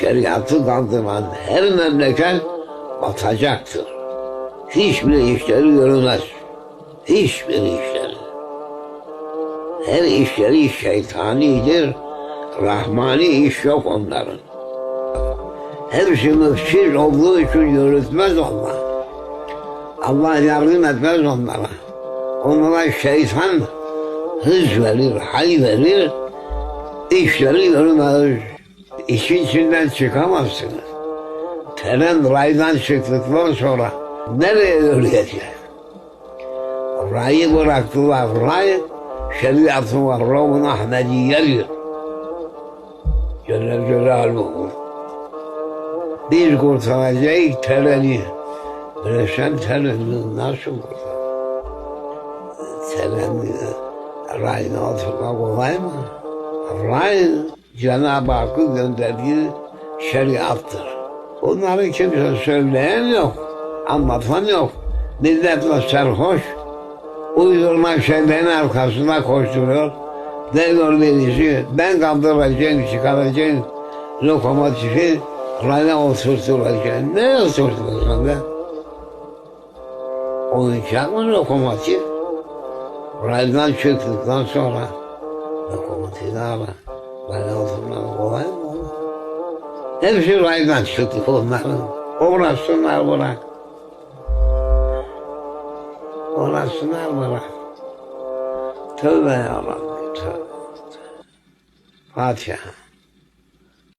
şeriatı kaldıran her memleket batacaktır. Hiçbir işleri görünmez. Hiçbir işleri. Her işleri şeytanidir. Rahmani iş yok onların. Hepsi müfsiz olduğu için yürütmez onlar. Allah yardım etmez onlara. Onlara şeytan hız verir, hay verir, işleri yürümez. İşin içinden çıkamazsınız. Tren raydan çıktıktan sonra nereye yürüyecek? Rayı bıraktılar, ray şeriatı var, Ravun Ahmediye'dir. Celle Celaluhu. Biz kurtaracağız treni. Böyle sen treni nasıl kurtar? Treni rayın altına kolay mı? Ray Cenab-ı Hakk'ın gönderdiği şeriattır. Onları kimse söyleyen yok, anlatan yok. Milletle serhoş, uydurma şeylerin arkasında koşturuyor. Diyor birisi, ben kaldıracağım, çıkaracağım lokomotifi, rayına oturtulacağım. Ne oturtulacaksın be? Oyuncak mı lokomotif? Raydan çıktıktan sonra lokomotifi ara. Rayına oturmak kolay mı? oğlum? Hepsi raydan çıktık onların. Uğraşsınlar bırak. Uğraşsınlar bırak. Tövbe yarabbim tövbe. Fatiha.